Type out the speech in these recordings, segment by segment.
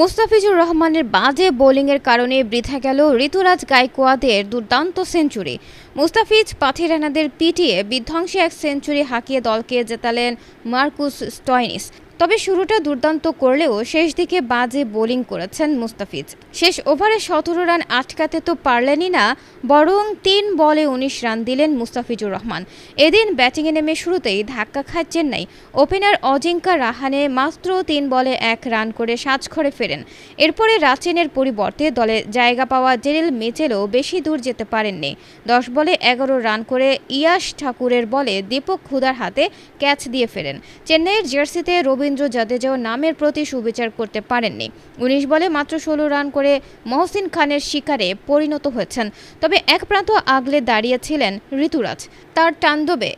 মুস্তাফিজুর রহমানের বাজে বোলিংয়ের কারণে বৃথা গেল ঋতুরাজ গায়কোয়াদের দুর্দান্ত সেঞ্চুরি। মুস্তাফিজ পাথিরানাদের পিটিয়ে বিধ্বংসী এক সেঞ্চুরি হাঁকিয়ে দলকে জেতালেন মার্কুস স্টয়নিস। তবে শুরুটা দুর্দান্ত করলেও শেষ দিকে বাজে বোলিং করেছেন মুস্তাফিজ। শেষ ওভারে সতেরো রান আটকাতে তো পারলেনই না, বরং তিন বলে উনিশ রান দিলেন মুস্তাফিজুর রহমান। এদিন ব্যাটিংয়ে নেমে শুরুতেই ধাক্কা খায় চেন্নাই। ওপেনার অজিঙ্কা রাহানে মাত্র তিন বলে এক রান করে সাজঘরে ফেরেন। এরপরে রাচেনের পরিবর্তে দলে জায়গা পাওয়া জেরিল মিচেলও বেশি দূর যেতে পারেননি। দশ বলে এগারো রান করে ইয়াশ ঠাকুরের বলে দীপক খুদার হাতে ক্যাচ দিয়ে ফেরেন। চেন্নাইয়ের জার্সিতে রবীন্দ্র জাদেজাও নামের প্রতি সুবিচার করতে পারেননি। উনিশ বলে মাত্র ষোলো রান করে মহসিন খানের শিকারে পরিণত হয়েছেন। তবে এক প্রান্ত আগলে দাঁড়িয়েছিলেন ঋতুরাজ। তার তাণ্ডবে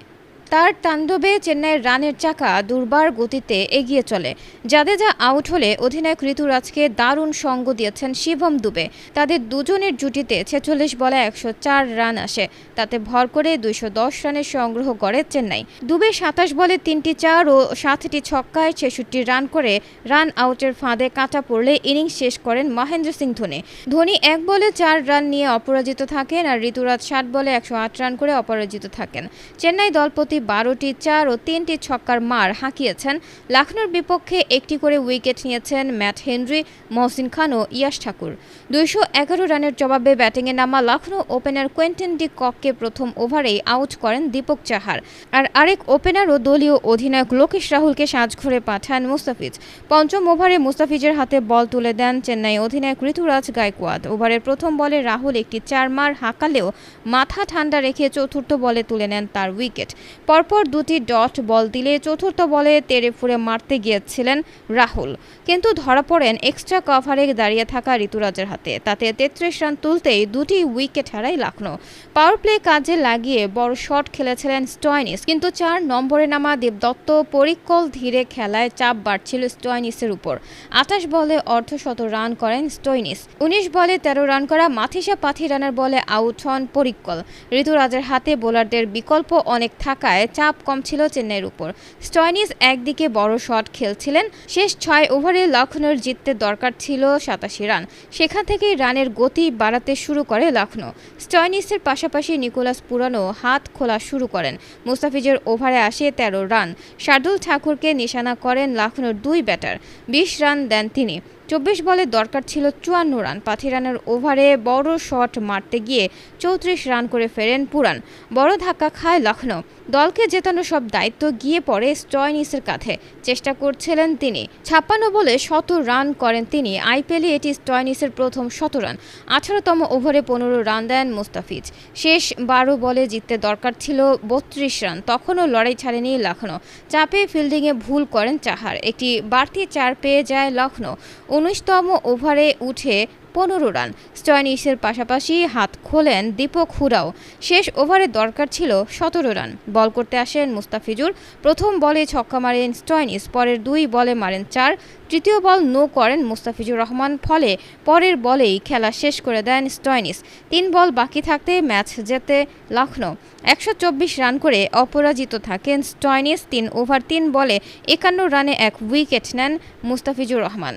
তার তাণ্ডবে চেন্নাইয়ের রানের চাকা দুর্বার গতিতে এগিয়ে চলে। জাদেজা আউট হলে অধিনায়ক ঋতুরাজকে দারুণ সঙ্গ দিয়েছেন শিবম দুবে। তাদের দুজনের জুটিতে ছেচল্লিশ বলে একশো চার রান আসে। তাতে ভর করে দুইশো দশ রানের সংগ্রহ করে চেন্নাই। দুবে সাতাশ বলে তিনটি চার ও সাতটি ছক্কায় ছেষট্টি রান করে রান আউটের ফাঁদে কাটা পড়লে ইনিংস শেষ করেন মহেন্দ্র সিং ধোনি। ধোনি এক বলে চার রান নিয়ে অপরাজিত থাকেন আর ঋতুরাজ ষাট বলে একশো আট রান করে অপরাজিত থাকেন। চেন্নাই দলপতি বারোটি চার ও তিনটি ছক্কার মার হাঁকিয়েছেন। লখনৌর বিপক্ষে একটি করে উইকেট নিয়েছেন ম্যাট হেনরি, মহসিন খান ও ইয়াশ ঠাকুর। দুইশো এগারো রানের জবাবে ব্যাটিংয়ে নামা লখনৌ ওপেনার কোয়েন্টেন ডি কককে প্রথম ওভারেই আউট করেন দীপক চাহার। আর আরেক ওপেনার ও দলীয় অধিনায়ক লোকেশ রাহুলকে সাজঘরে পাঠান মুস্তাফিজ। পঞ্চম ওভারে মুস্তাফিজের হাতে বল তুলে দেন চেন্নাই অধিনায়ক ঋতুরাজ গায়কোয়াদ ওভারের প্রথম বলে রাহুল একটি চার মার হাঁকালেও মাথা ঠান্ডা রেখে চতুর্থ বলে তুলে নেন তার উইকেট। পরপর দুটি ডট বল দিলে চতুর্থ বলে তেড়ে ফুড়ে মারতে গিয়েছিলেন রাহুল। কিন্তু ধরা পড়েন এক্সট্রা কভারে দাঁড়িয়ে থাকা ঋতুরাজের হাতে। তাতে তেত্রিশ রান তুলতেই দুটি উইকেট হারায় লখনৌ। পাওয়ার প্লে কাজে লাগিয়ে বড় শট খেলেছিলেন স্টয়নিস। কিন্তু চার নম্বরে নামা দেবদত্ত পরিকল ধীরে খেলায় চাপ বাড়ছিল স্টয়নিসের উপর। আঠাশ বলে অর্ধশত রান করেন স্টয়নিস। উনিশ বলে তেরো রান করা মাথিসা পাথি রানের বলে আউট হন পরিকল। ঋতুরাজের হাতে বোলারদের বিকল্প অনেক থাকায় চাপ কম ছিল চেন্নাইয়ের উপর। স্টয়নিস একদিকে বড় শট খেলছিলেন, শেষ ছয় ওভারে লখনৌর জিততে দরকার ছিল সাতাশি রান। সেখান থেকেই রানের গতি বাড়াতে শুরু করে লখনৌ। স্টয়নিসের পাশাপাশি নিকোলাস পুরানো হাত খোলা শুরু করেন। মুস্তাফিজের ওভারে আসে তেরো রান। শার্দুল ঠাকুরকে নিশানা করেন লখনৌর দুই ব্যাটার, বিশ রান দেন তিনি। চব্বিশ বলে দরকার ছিল চুয়ান্ন রান। পাথিরানের ওভারে বড় শট মারতে গিয়ে চৌত্রিশ রান করে ফেরেন পুরান। বড় ধাক্কা খায় লখনৌ দলকে জেতানো সব দায়িত্ব গিয়ে পড়ে স্টয়নিসের কাঁধে। চেষ্টা করছিলেন তিনি। ছাপ্পান্ন বলে শত রান করেন তিনি। আইপিএলে এটি স্টয়নিসের প্রথম শত রান। আঠারোতম ওভারে পনেরো রান দেন মুস্তাফিজ। শেষ বারো বলে জিততে দরকার ছিল বত্রিশ রান। তখনও লড়াই ছাড়েনি লখনৌ চাপে ফিল্ডিংয়ে ভুল করেন চাহার। একটি বাড়তি চার পেয়ে যায় লখনৌ উনিশতম ওভারে উঠে পনেরো রান। স্টয়নিসের পাশাপাশি হাত খোলেন দীপক হুরাও। শেষ ওভারে দরকার ছিল সতেরো রান। বল করতে আসেন মুস্তাফিজুর। প্রথম বলে ছক্কা মারেন স্টয়নিস পরের দুই বলে মারেন চার। তৃতীয় বল নো করেন মুস্তাফিজুর রহমান, ফলে পরের বলেই খেলা শেষ করে দেন স্টয়নিস তিন বল বাকি থাকতে ম্যাচ জেতে লখনৌ। একশো চব্বিশ রান করে অপরাজিত থাকেন স্টয়নিস তিন ওভার তিন বলে একান্ন রানে এক উইকেট নেন মুস্তাফিজুর রহমান।